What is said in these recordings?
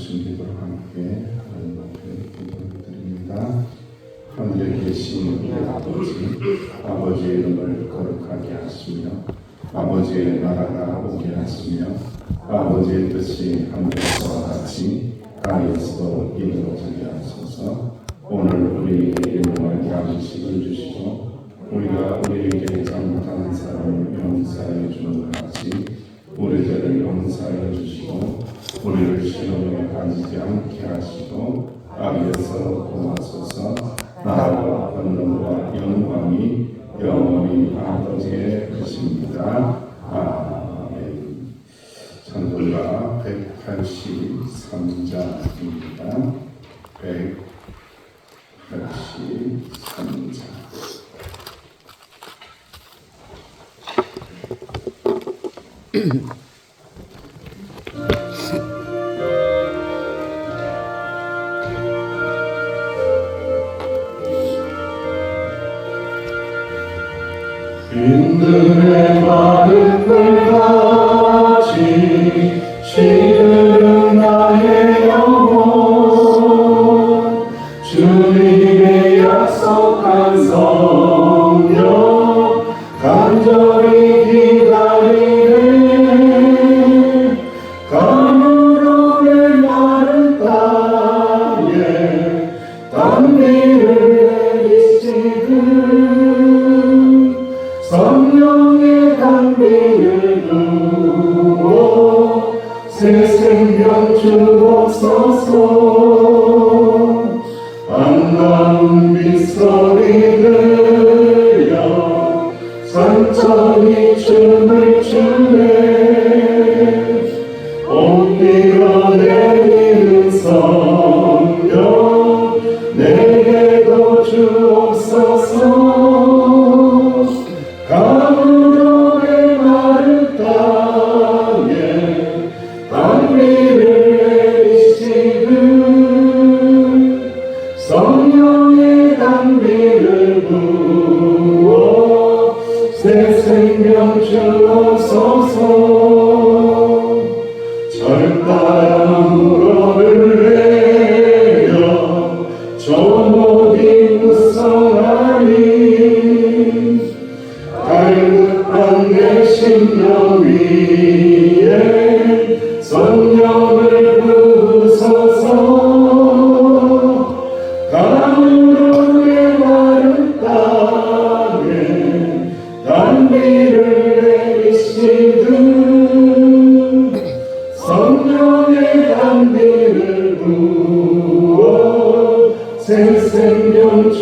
순리도록 함께 하나님 앞에 기도를 드립니다. 하늘에 계신 우리 아버지, 아버지의 이름을 거룩하게 하시며 아버지의 나라가 오게 하시며 아버지의 뜻이 하늘에서 같이 땅에서도 이루어지게 하소서 오늘 우리에게 일용할 양식을 주시고 우리가 우리에게 시작. 아멘. 전도가 183장입니다. 183.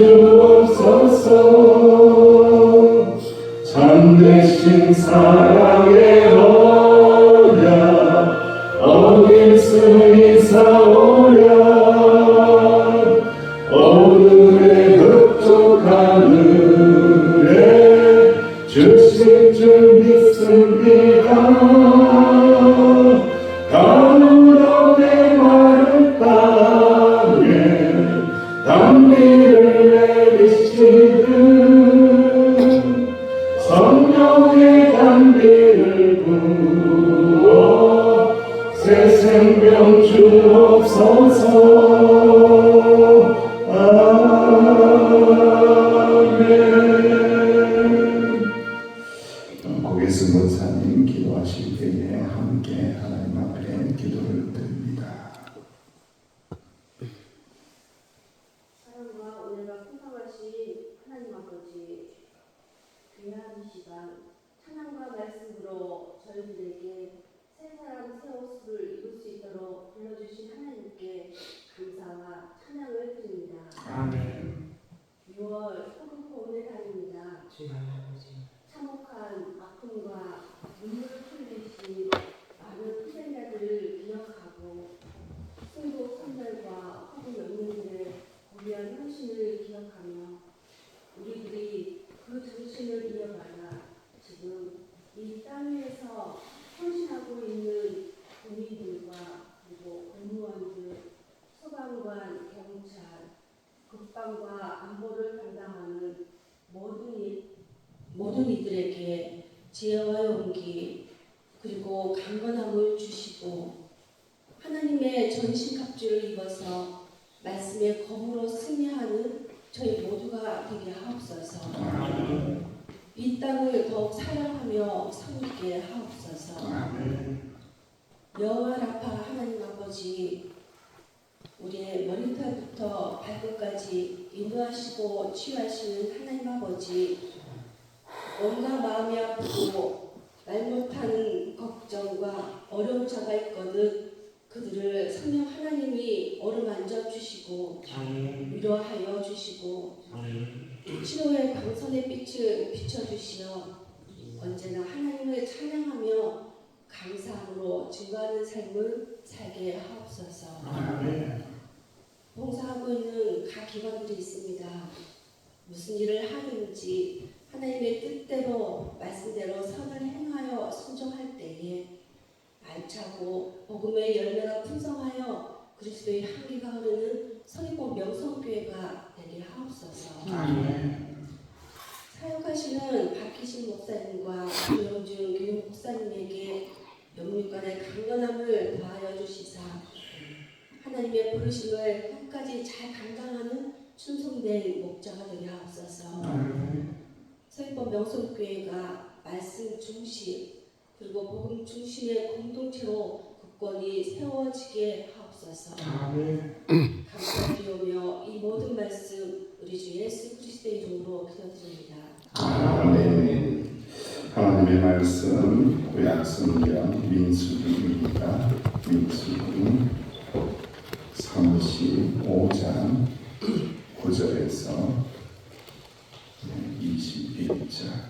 Lord. King of souls. 머리털부터 발끝까지 인도하시고 치유하시는 하나님 아버지 온갖 마음이 아프고 말 못하는 걱정과 어려운 자가 있거든 그들을 성령 하나님이 어루만져 주시고 위로하여 주시고 치료의 광선의 빛을 비춰주시어 언제나 하나님을 찬양하며 감사함으로 증거하는 삶을 살게 하옵소서. 봉사하고 있는 각 기관들이 있습니다. 무슨 일을 하든지 하나님의 뜻대로 말씀대로 선을 행하여 순종할 때에 알차고 복음의 열매가 풍성하여 그리스도의 향기가 흐르는 성의봉 명성교회가 되게 하옵소서. 사역하시는 박희신 목사님과 조영준 교육 목사님에게 영육간의 강건함을 더하여 주시사 하나님의 부르심을 끝까지 잘 감당하는 충성된 목자가 되게 하옵소서. 서인법 명성교회가 말씀 중심 그리고 복음 중심의 공동체로 굳건히 세워지게 하옵소서. 감사드리오며 이 모든 말씀 우리 주 예수 그리스도의 이름으로 기도드립니다. 아멘. 하나님의 말씀 구약 성경 민수기입니다. 민수기 35장 9절에서 21절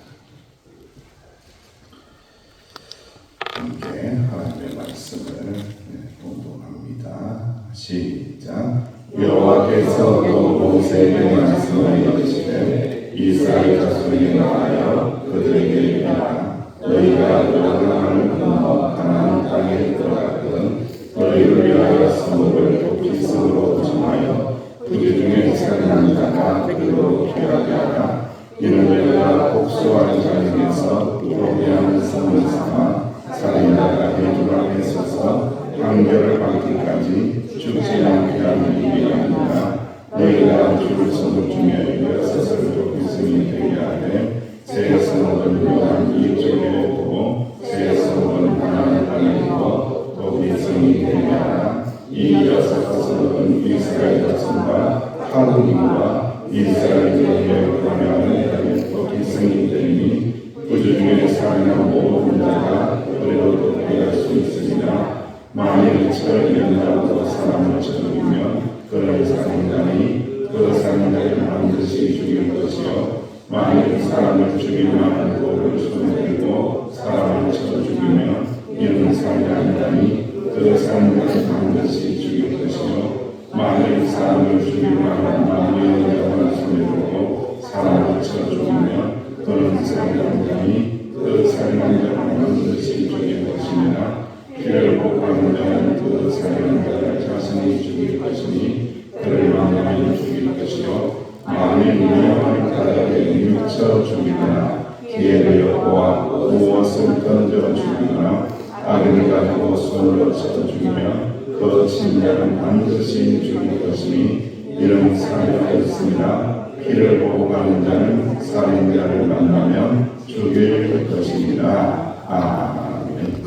함께 하나님의 말씀을 네, 공동합니다. 시작. 여호와께서 또 모세에게 말씀을 이르시되 이스라엘 자손에게 말하여 그들에게 이르라 너희가 요단강을 건너 가나안 땅에 들어가거든 너희를 위하여 성읍을 도피성으로 정하여 그들 중에 살인한 자가 그들로 피하게 하라 이는 너희가 복수하는 자 중에서 도피하는 성을 삼아 살인자가 해줄 앞에 서서 판결을 받기까지 죽지 않게 하는 일이 아니라 너희가 죽을 성읍 중에 여섯을 도피성이 되게 하되 새 성읍은 요한 이쪽에 두고 새 성읍은 하나님 땅에 두고 도피성이 되게 하라 이 여섯 성읍은 이스라엘 자손과 하루님과 이스라엘의 관여하는 도피성이 되니 그 중에 사는 모든 자가 그래도 도피할 수 있으리라 만일 철이된다고 사람을 죽이면 그런 살인자니 그 살인자를 반드시 죽일 것이요 만일 사람을 죽이면 돌을 손에 들고 사람을 쳐 죽이면 이는 살인자니 그 살인자를 반드시 죽일 것이요 만일 사람을 죽이면 나무의 여자를 손에 들고 사람을 쳐 그는 살인자니 그 살인자를 반드시 죽일 것이니라 피를 복하는 자는 그 자를 자신이 죽일 것이니 그를 만나면 죽일 것이요 만일 위험한 자에게 미쳐 죽이거나 기회를 엿보아 무엇을 던져 죽이거나 악을 가지고 손으로 쳐 죽이면 그 친자는 반드시 죽일 것이니 이런 사례가 있습니다. 피를 복하는 자는 살인자를 만나면 죽일 것입니다. 아멘.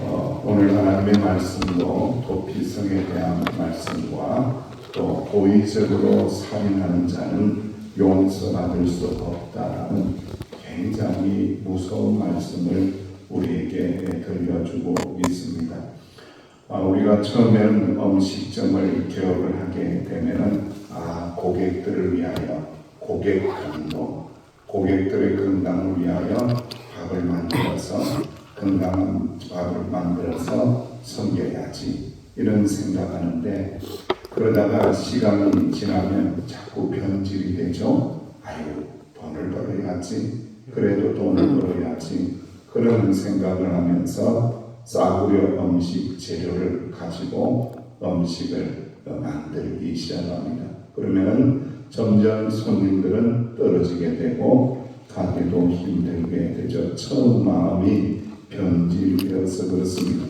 어, 오늘 하나님의 말씀도 도피성에 대한 말씀과 또 고의적으로 살인하는 자는 용서받을 수 없다라는 무서운 말씀을 우리에게 들려주고 있습니다. 아, 우리가 처음에는 음식점을 개업을 하게 되면은 아 고객들을 위하여 고객 감독, 고객들의 건강을 위하여 밥을 만들어서 건강한 밥을 만들어서 섬겨야지 이런 생각하는데 그러다가 시간이 지나면 자꾸 변질이 되죠. 아유 돈을 벌어야지 그래도 돈을 벌어야지 그런 생각을 하면서 싸구려 음식 재료를 가지고 음식을 만들기 시작합니다. 그러면 점점 손님들은 떨어지게 되고 가게도 힘들게 되죠. 처음 마음이 변질되어서 그렇습니다.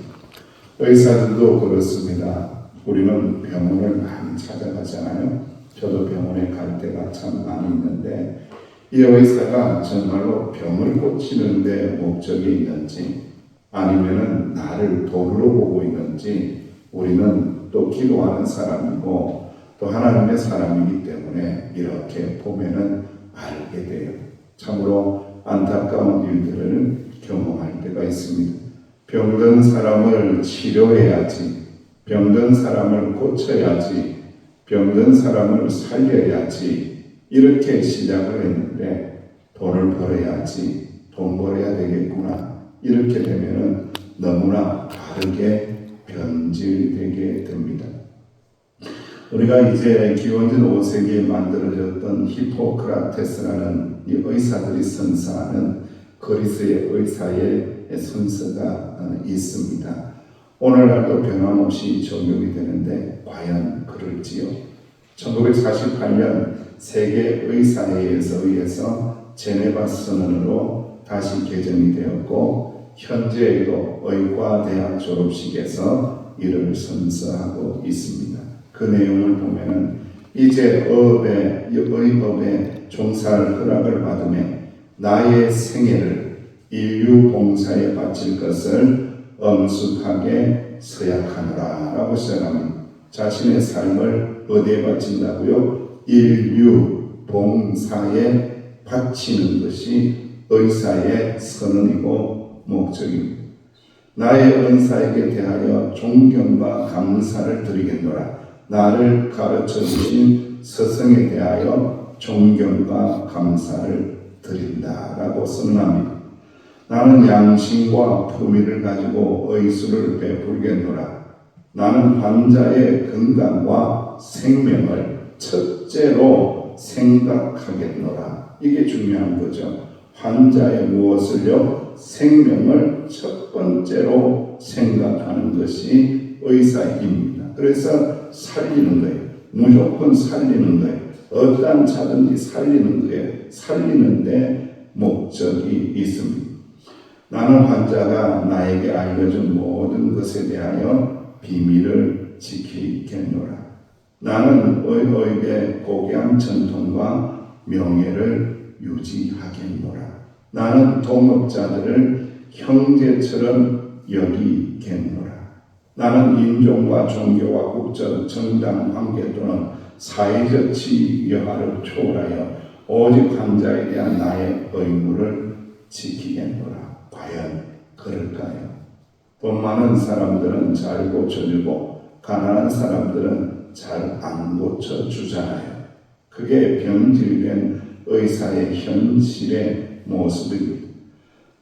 의사들도 그렇습니다. 우리는 병원을 많이 찾아가잖아요. 저도 병원에 갈 때가 참 많이 있는데 이 의사가 정말로 병을 고치는데 목적이 있는지 아니면은 나를 돈으로 보고 있는지 우리는 또 기도하는 사람이고 또 하나님의 사람이기 때문에 이렇게 보면은 알게 돼요. 참으로 안타까운 일들을 경험할 때가 있습니다. 병든 사람을 치료해야지, 병든 사람을 고쳐야지, 병든 사람을 살려야지, 이렇게 시작을 했는데 돈을 벌어야지, 돈 벌어야 되겠구나. 이렇게 되면은 너무나 다르게 변질되게 됩니다. 우리가 이제 기원전 5세기에 만들어졌던 히포크라테스라는 이 의사들이 선사하는 그리스의 의사의 순서가 어, 있습니다. 오늘날도 변함없이 적용이 되는데 과연 그럴지요? 1948년 세계 의사회에서 의해서 제네바 선언으로 다시 개정이 되었고 현재에도 의과대학 졸업식에서 이를 선서하고 있습니다. 그 내용을 보면은 이제 업에 의업에 종사할 허락을 받음에 나의 생애를 인류 봉사에 바칠 것을 엄숙하게 서약하노라 라고 시작합니다. 자신의 삶을 어디에 바친다고요? 인류 봉사에 바치는 것이 의사의 선언이고 목적입니다. 나의 은사에게 대하여 존경과 감사를 드리겠노라. 나를 가르쳐 주신 스승에 대하여 존경과 감사를 드린다 라고 선언합니다. 나는 양심과 품위를 가지고 의술을 베풀겠노라. 나는 환자의 건강과 생명을 첫째로 생각하겠노라. 이게 중요한 거죠. 환자의 무엇을요? 생명을 첫 번째로 생각하는 것이 의사입니다. 그래서 살리는 거예요. 무조건 살리는 거예요. 어떠한 차든지 살리는 거예요. 살리는데 목적이 있습니다. 나는 환자가 나에게 알려준 모든 것에 대하여 비밀을 지키겠노라. 나는 의의의 고귀한 전통과 명예를 유지하겠노라. 나는 동업자들을 형제처럼 여기겠노라. 나는 인종과 종교와 국적, 정당 관계 또는 사회적 지위 여하를 초월하여 오직 환자에 대한 나의 의무를 지키겠노라. 과연 그럴까요? 돈 많은 사람들은 잘 고쳐주고 가난한 사람들은 잘 안 고쳐 주잖아요. 그게 병질된 의사의 현실의 모습입니다.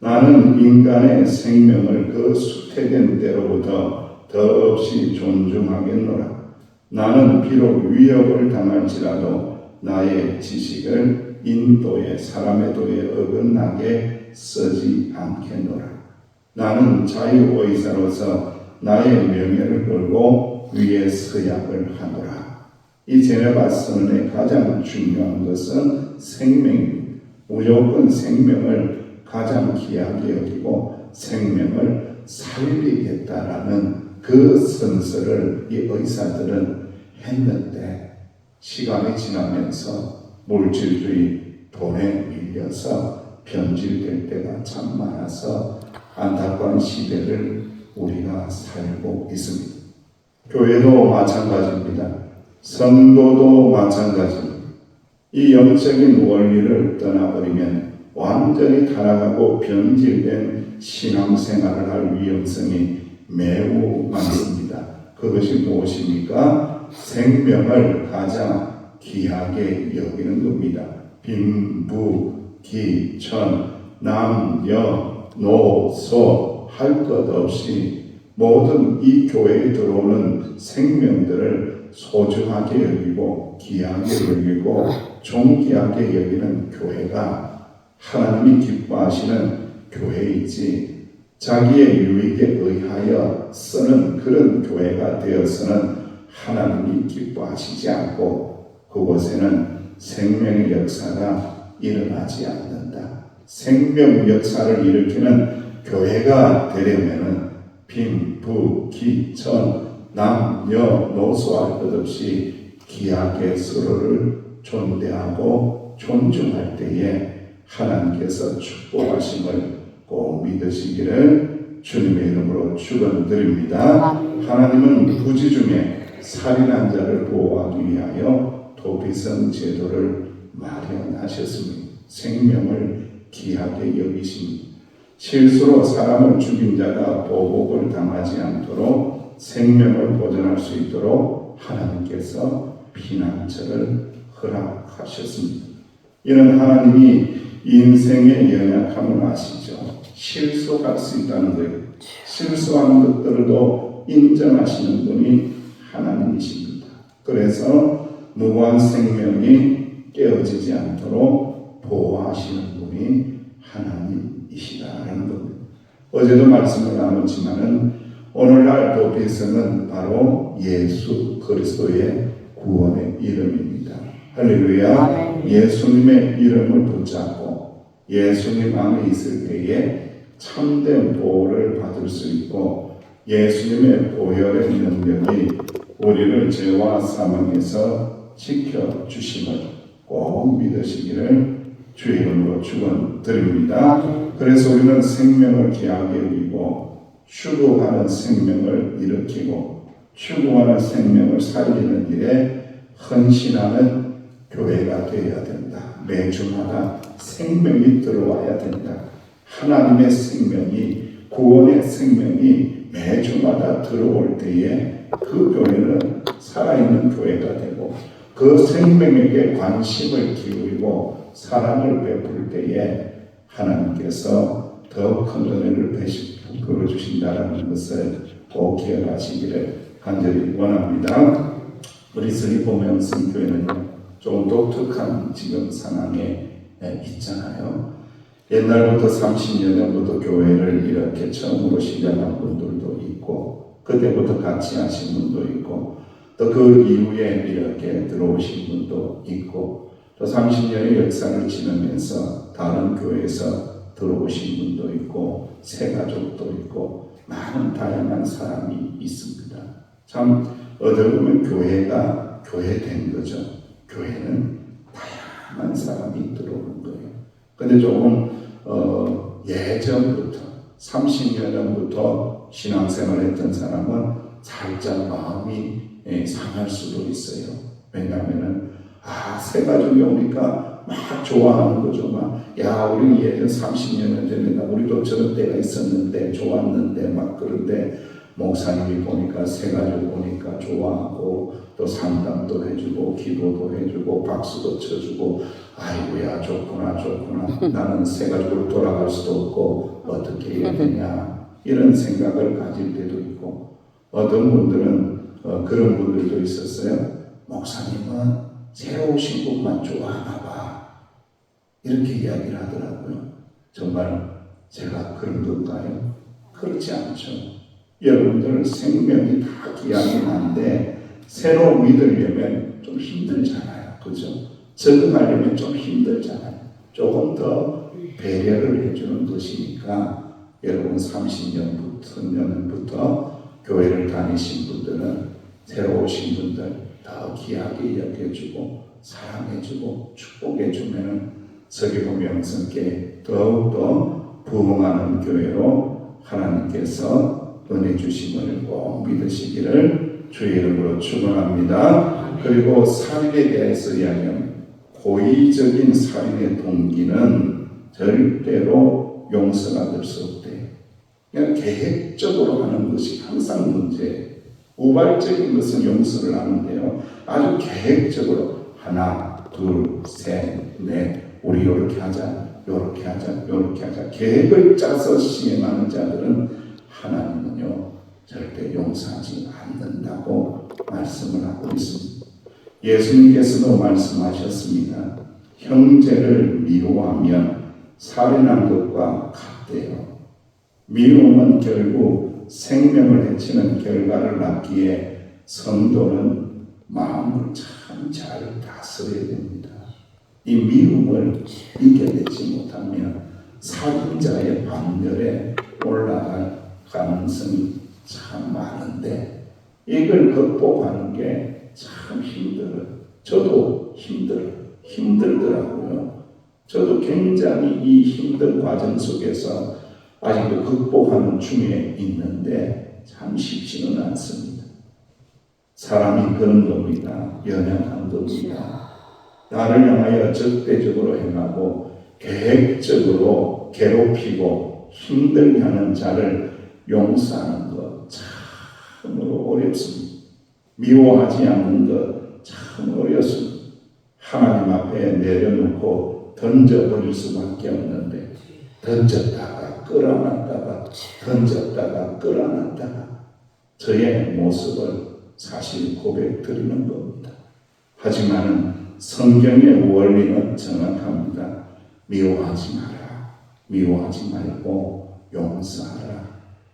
나는 인간의 생명을 그 수태된 때로부터 더없이 존중하겠노라. 나는 비록 위협을 당할지라도 나의 지식을 인도의 사람의 도에 어긋나게 쓰지 않겠노라. 나는 자유의사로서 나의 명예를 걸고 위에 서약을 하노라. 이 제네바 선언의 가장 중요한 것은 생명입니다. 무조건 생명을 가장 귀하게 여기고 생명을 살리겠다라는 그 선서를 이 의사들은 했는데 시간이 지나면서 물질주의 돈에 밀려서 변질될 때가 참 많아서 안타까운 시대를 우리가 살고 있습니다. 교회도 마찬가지입니다. 성도도 마찬가지입니다. 이 영적인 원리를 떠나버리면 완전히 타락하고 변질된 신앙생활을 할 위험성이 매우 많습니다. 그것이 무엇입니까? 생명을 가장 귀하게 여기는 겁니다. 빈부, 기, 천, 남, 여, 노, 소 할 것 없이 모든 이 교회에 들어오는 생명들을 소중하게 여기고 귀하게 여기고 존귀하게 여기는 교회가 하나님이 기뻐하시는 교회이지 자기의 유익에 의하여 쓰는 그런 교회가 되어서는 하나님이 기뻐하시지 않고 그곳에는 생명의 역사가 일어나지 않는다. 생명 역사를 일으키는 교회가 되려면은 빈, 부, 기, 전, 남, 여, 노소 할 것 없이 귀하게 서로를 존대하고 존중할 때에 하나님께서 축복하심을 꼭 믿으시기를 주님의 이름으로 축원드립니다. 하나님은 부지 중에 살인한 자를 보호하기 위하여 도피성 제도를 마련하셨습니다. 생명을 귀하게 여기십니다. 실수로 사람을 죽인 자가 보복을 당하지 않도록 생명을 보존할 수 있도록 하나님께서 피난처를 허락하셨습니다. 이는 하나님이 인생의 연약함을 아시죠. 실수할 수 있다는 거예요. 실수하는 것들도 인정하시는 분이 하나님이십니다. 그래서 무한 생명이 깨어지지 않도록 보호하시는 분이 하나님 이시다라는 겁니다. 어제도 말씀을 나눴지만은 오늘날 도피성은 바로 예수 그리스도의 구원의 이름입니다. 할렐루야. 예수님의 이름을 붙잡고 예수님 안에 있을 때에 참된 보호를 받을 수 있고 예수님의 보혈의 능력이 우리를 죄와 사망에서 지켜 주심을 꼭 믿으시기를 주의 이름으로 축원드립니다. 그래서 우리는 생명을 귀하게 여기고 추구하는 생명을 일으키고 추구하는 생명을 살리는 일에 헌신하는 교회가 되어야 된다. 매주마다 생명이 들어와야 된다. 하나님의 생명이 구원의 생명이 매주마다 들어올 때에 그 교회는 살아있는 교회가 되고 그 생명에게 관심을 기울이고 사랑을 베풀 때에 하나님께서 더 큰 은혜를 베풀어 주신다는 것을 꼭 기억하시기를 간절히 원합니다. 우리 스리포 명 성교회는요 좀 독특한 지금 상황에 있잖아요. 옛날부터 30여 년부터 교회를 이렇게 처음으로 시작한 분들도 있고 그때부터 같이 하신 분도 있고 또 그 이후에 이렇게 들어오신 분도 있고 또 30년의 역사를 지나면서 다른 교회에서 들어오신 분도 있고 새 가족도 있고 많은 다양한 사람이 있습니다. 참 어떻게 보면 교회가 교회 된 거죠. 교회는 다양한 사람이 들어오는 거예요. 근데 조금 어, 예전부터 30여 년부터 신앙생활 했던 사람은 살짝 마음이 예, 상할 수도 있어요. 왜냐하면은 아, 새 가족이 오니까 막 좋아하는 거죠. 막, 야, 우리 예전 30년 전에 나 우리도 저런 때가 있었는데 좋았는데 막 그런데 목사님이 보니까 새 가족 오니까 좋아하고 또 상담도 해주고 기도도 해주고 박수도 쳐주고 아이고야 좋구나 좋구나. 나는 새 가족으로 돌아갈 수도 없고 어떻게 해야 되냐. 이런 생각을 가질 때도 있고. 어떤 분들은 어, 그런 분들도 있었어요. 목사님은 새로 오신 분만 좋아하나 봐 이렇게 이야기를 하더라고요 정말 제가 그런 건가요? 그렇지 않죠 여러분들 생명이 다 귀하긴 한데 새로 믿으려면 좀 힘들잖아요. 그죠? 적응하려면 좀 힘들잖아요. 조금 더 배려를 해주는 것이니까 여러분 30년부터 년부터 교회를 다니신 분들은 새로 오신 분들 더 귀하게 여겨주고 사랑해주고 축복해주면은 서기보 명성께 더욱더 부흥하는 교회로 하나님께서 은혜 주심을 꼭 믿으시기를 주의 이름으로 축원합니다. 그리고 살인에 대해서 이야기하면 고의적인 살인의 동기는 절대로 용서가 될수 없대요. 그냥 계획적으로 하는 것이 항상 문제예요. 우발적인 것은 용서를 하는데요. 아주 계획적으로 하나, 둘, 셋, 넷, 우리 이렇게 하자, 이렇게 하자, 이렇게 하자. 계획을 짜서 시행하는 자들은 하나님은요 절대 용서하지 않는다고 말씀을 하고 있습니다. 예수님께서도 말씀하셨습니다. 형제를 미워하면 살인한 것과 같대요. 미움은 결국 생명을 해치는 결과를 낳기에 성도는 마음을 참 잘 다스려야 됩니다. 이 미움을 이겨내지 못하면 살인자의 반열에 올라갈 가능성이 참 많은데 이걸 극복하는 게 참 힘들어요. 저도 힘들어 힘들더라고요. 저도 굉장히 이 힘든 과정 속에서 아직도 극복하는 중에 있는데 참 쉽지는 않습니다. 사람이 그런 겁니다. 연약한 겁니다. 나를 향하여 적대적으로 행하고 계획적으로 괴롭히고 힘들게 하는 자를 용서하는 것 참으로 어렵습니다. 미워하지 않는 것 참 어렵습니다. 하나님 앞에 내려놓고 던져버릴 수밖에 없는데 던졌다가 끌어놨다가 던졌다가 끌어놨다가 저의 모습을 사실 고백드리는 겁니다. 하지만 성경의 원리는 정확합니다. 미워하지 마라. 미워하지 말고 용서하라.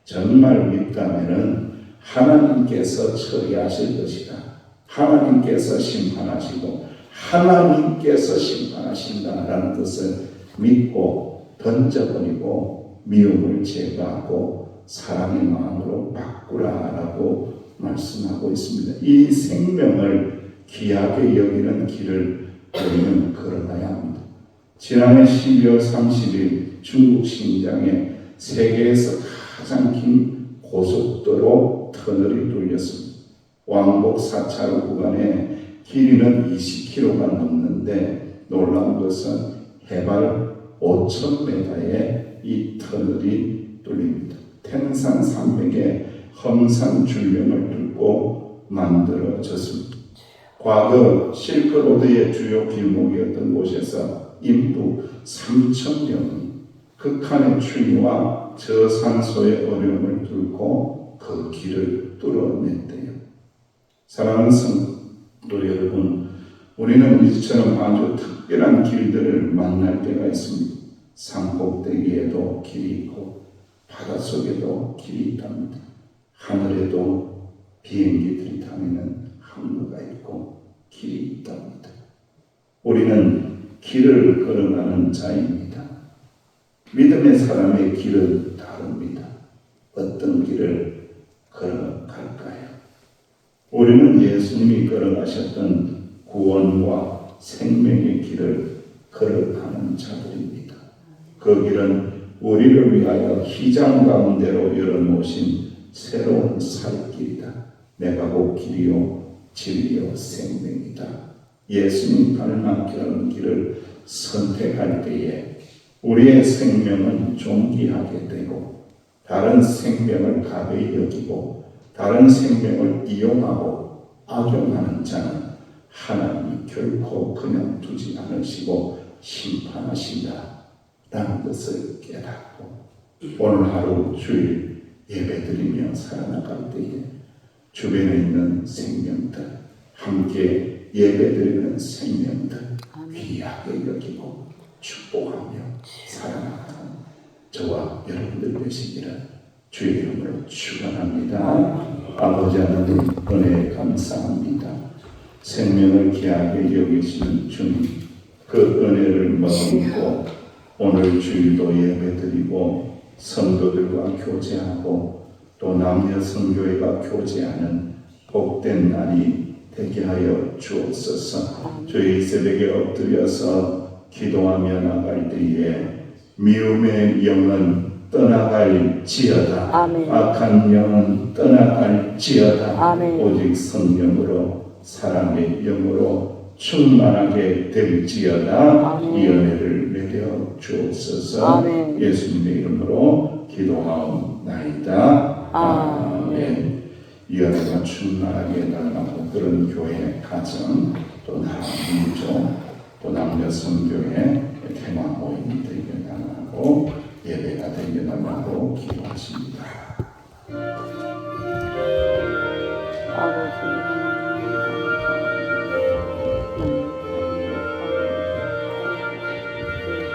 정말 믿다면은 하나님께서 처리하실 것이다. 하나님께서 심판하시고 하나님께서 심판하신다라는 것을 믿고 던져버리고 미움을 제거하고 사랑의 마음으로 바꾸라라고 말씀하고 있습니다. 이 생명을 귀하게 여기는 길을 우리는 걸어가야 합니다. 지난해 12월 30일 중국 신장에 세계에서 가장 긴 고속도로 터널이 뚫렸습니다. 왕복 4차로 구간의 길이는 20km가 넘는데 놀라운 것은 해발 5,000m의 이 터널이 뚫립니다. 텐산 산맥의 험산 줄령을 뚫고 만들어졌습니다. 과거 실크로드의 주요 길목이었던 곳에서 인부 3천 명이 극한의 추위와 저산소의 어려움을 뚫고 그 길을 뚫어냈대요. 사랑하는 성도 여러분, 우리는 이처럼 아주 특별한 길들을 만날 때가 있습니다. 산 꼭대기에도 길이 있고 바닷속에도 길이 있답니다. 하늘에도 비행기들이 다니는 항로가 있고 길이 있답니다. 우리는 길을 걸어가는 자입니다. 믿음의 사람의 길은 다릅니다. 어떤 길을 걸어갈까요? 우리는 예수님이 걸어가셨던 구원과 생명의 길을 걸어가는 자들입니다. 그 길은 우리를 위하여 희장 가운데로 열어놓으신 새로운 살길이다. 내가 곧 길이요 진리요 생명이다. 예수님 닮아가는 길을 선택할 때에 우리의 생명은 존귀하게 되고 다른 생명을 가벼이 여기고 다른 생명을 이용하고 악용하는 자는 하나님이 결코 그냥 두지 않으시고 심판하신다. 라는 것을 깨닫고 오늘 하루 주일 예배드리며 살아나갈 때에 주변에 있는 생명들 함께 예배드리는 생명들 귀하게 여기고 축복하며 살아나가는 저와 여러분들 되시기를 주의 이름으로 축원합니다. 아버지 하나님 은혜 감사합니다. 생명을 귀하게 여기시는 주님 그 은혜를 머금고 오늘 주일도 예배드리고 성도들과 교제하고 또 남녀 성교회가 교제하는 복된 날이 되게 하여 주옵소서. 저희 새벽에 엎드려서 기도하며 나갈 때에 미움의 영은 떠나갈지어다. 아멘. 악한 영은 떠나갈지어다. 아멘. 오직 성령으로 사랑의 영으로 충만하게 될지어다. 아멘. 이 은혜를 내려 주옵소서. 아멘. 예수님의 이름으로 기도하옵나이다. 아멘. 이 은혜가 충만하게 달라고 그런 교회 가정 또 나라 민족 또 남녀 성교회 테마 모임이 되게 달라고 예배가 되게 달라고 기도.